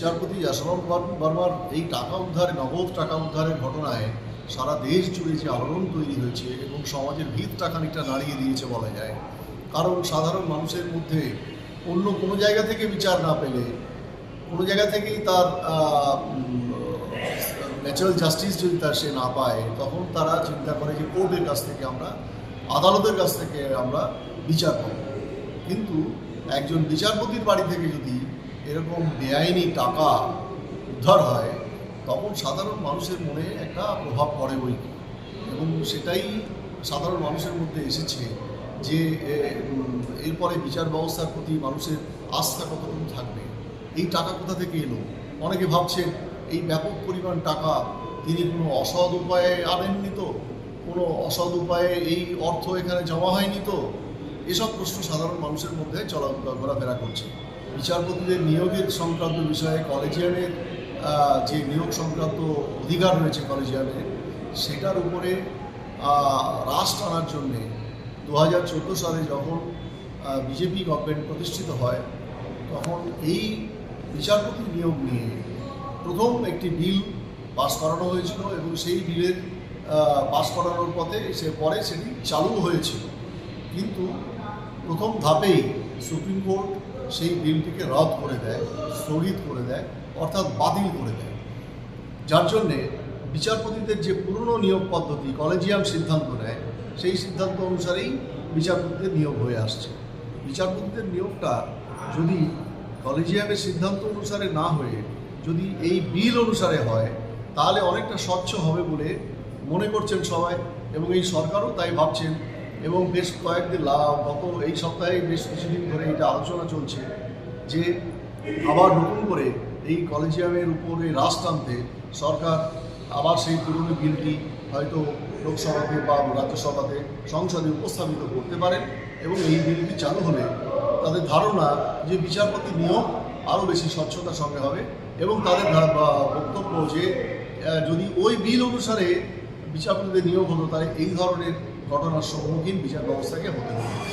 বিচারপতি যশবন্ত বর্মার এই টাকা উদ্ধারে, নগদ টাকা উদ্ধারের ঘটনায় সারা দেশ জুড়ে যে আলোড়ন তৈরি হয়েছে এবং সমাজের ভিতটা খানিকটা নাড়িয়ে দিয়েছে বলা যায়। কারণ সাধারণ মানুষের মধ্যে অন্য কোনো জায়গা থেকে বিচার না পেলে, কোনো জায়গা থেকেই তার ন্যাচারাল জাস্টিস যদি তার সে না পায়, তখন তারা চিন্তা করে যে কোর্টের কাছ থেকে আমরা, আদালতের কাছ থেকে আমরা বিচার পাবো। কিন্তু একজন বিচারপতির বাড়ি থেকে যদি এরকম বেআইনি টাকা উদ্ধার হয়, তখন সাধারণ মানুষের মনে একটা প্রভাব পড়ে বই এবং সেটাই সাধারণ মানুষের মধ্যে এসেছে যে এরপরে বিচার ব্যবস্থার প্রতি মানুষের আস্থা কতটুকু থাকবে? এই টাকা কোথা থেকে এলো? অনেকে ভাবছেন এই ব্যাপক পরিমাণ টাকা তিনি কোনো অসৎ উপায়ে আনেননি তো? কোনো অসৎ উপায়ে এই অর্থ এখানে জমা হয়নি তো? এসব প্রশ্ন সাধারণ মানুষের মধ্যে চলা ঘোরাফেরা করছে। বিচারপতিদের নিয়োগের সংক্রান্ত বিষয়ে কলেজিয়ামের যে নিয়োগ সংক্রান্ত অধিকার রয়েছে কলেজিয়ামের সেটার উপরে রাশ টানার জন্যে দু হাজার চোদ্দ সালে যখন বিজেপি গভর্নমেন্ট প্রতিষ্ঠিত হয়, তখন এই বিচারপতি নিয়োগ নিয়ে প্রথম একটি বিল পাস করানো হয়েছিল এবং সেই বিলের পাস করানোর পথে সে পরে সেটি চালু হয়েছিল। কিন্তু প্রথম ধাপেই সুপ্রিম কোর্ট সেই বিলটিকে রদ করে দেয়, স্থগিত করে দেয়, অর্থাৎ বাতিল করে দেয়। যার জন্যে বিচারপতিদের যে পুরনো নিয়োগ পদ্ধতি, কলেজিয়াম সিদ্ধান্ত নেয়, সেই সিদ্ধান্ত অনুসারেই বিচারপতিদের নিয়োগ হয়ে আসছে। বিচারপতিদের নিয়োগটা যদি কলেজিয়ামের সিদ্ধান্ত অনুসারে না হয়ে যদি এই বিল অনুসারে হয়, তাহলে অনেকটা স্বচ্ছ হবে বলে মনে করছেন সবাই এবং এই সরকারও তাই ভাবছেন। এবং বেশ কয়েকদিন গত এই সপ্তাহে বেশ কিছুদিন ধরে এটা আলোচনা চলছে যে আবার নতুন করে এই কলেজিয়ামের উপরে রাশ টানতে সরকার আবার সেই পুরনো বিলটি হয়তো লোকসভাতে বা রাজ্যসভাতে সংসদে উপস্থাপিত করতে পারেন এবং এই বিলটি চালু হলে তাদের ধারণা যে বিচারপতি নিয়োগ আরও বেশি স্বচ্ছতার সঙ্গে হবে এবং তাদের বক্তব্য যে যদি ওই বিল অনুসারে বিচারপতিদের নিয়োগ হতো তাহলে এই ধরনের ঘটনার সম্মুখীন বিচার ব্যবস্থাকে হতে হবে।